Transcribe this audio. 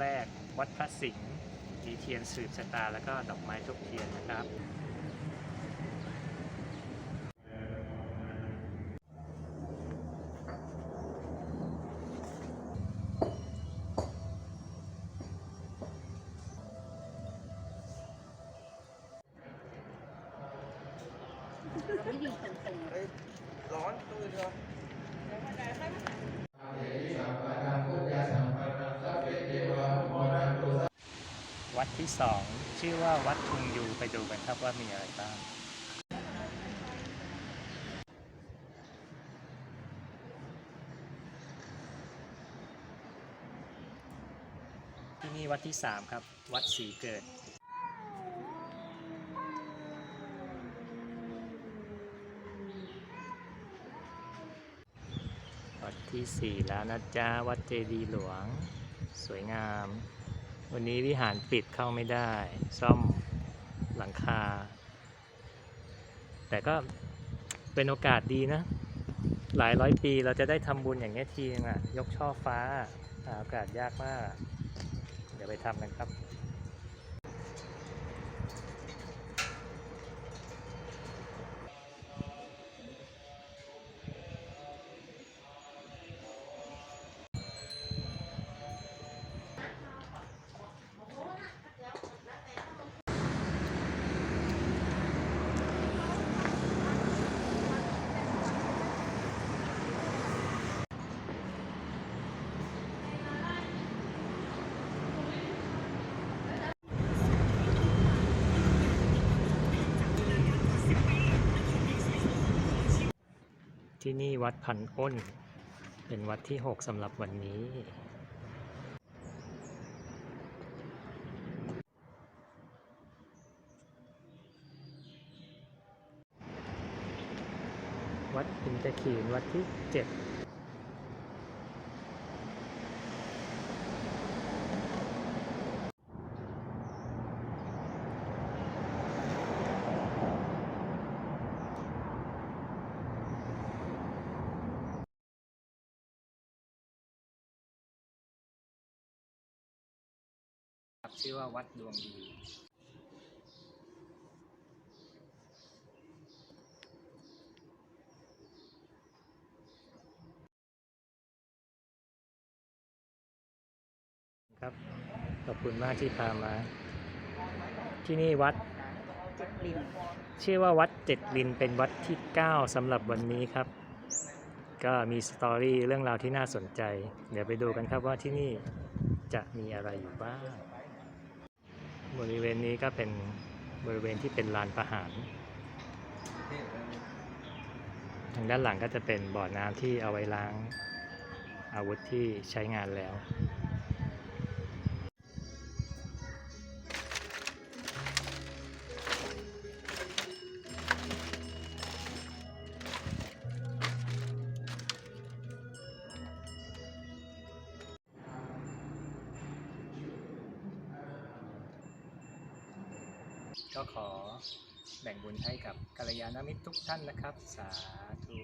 แรก วัดพระสิงห์มีเทียนสืบชะตา แล้วก็ดอกไม้ทุกเทียนนะครับร้อนตู้เดีย วัดที่สองชื่อว่าวัดทุงยูไปดูกันครับว่ามีอะไรบ้างที่นี่วัดที่สามครับ วัดศรีเกิด วัดที่สี่แล้วนะจ๊ะ วัดเจดีหลวง สวยงาม วันนี้วิหารปิดเข้าไม่ได้ ซ่อมหลังคา แต่ก็เป็นโอกาสดีนะ หลายร้อยปีเราจะได้ทำบุญอย่างนี้ยทีนึงอะยกช่อฟ้าอาโอกาสยากมาก เดี๋ยวไปทำกันครับ ที่นี่วัดพันอ้น เป็นวัดที่ 6สำหรับวันนี้ วัดอินทขีนวัดที่ 7 ชื่อว่าวัดดวงดี ครับ ขอบคุณมากที่พามา ที่นี่วัดชื่อว่าวัดเจ็ดลินเป็นวัดที่ 9สำหรับวันนี้ครับ ก็มีสตอรี่เรื่องราวที่น่าสนใจ เดี๋ยวไปดูกันครับว่าที่นี่จะมีอะไรอยู่บ้าง บริเวณนี้ก็เป็นบริเวณที่เป็นลานประหาร ทางด้านหลังก็จะเป็นบ่อน้ำที่เอาไว้ล้างอาวุธที่ใช้งานแล้ว ก็ขอแบ่งบุญให้กับกัลยาณมิตรทุกท่านนะครับ สาธุ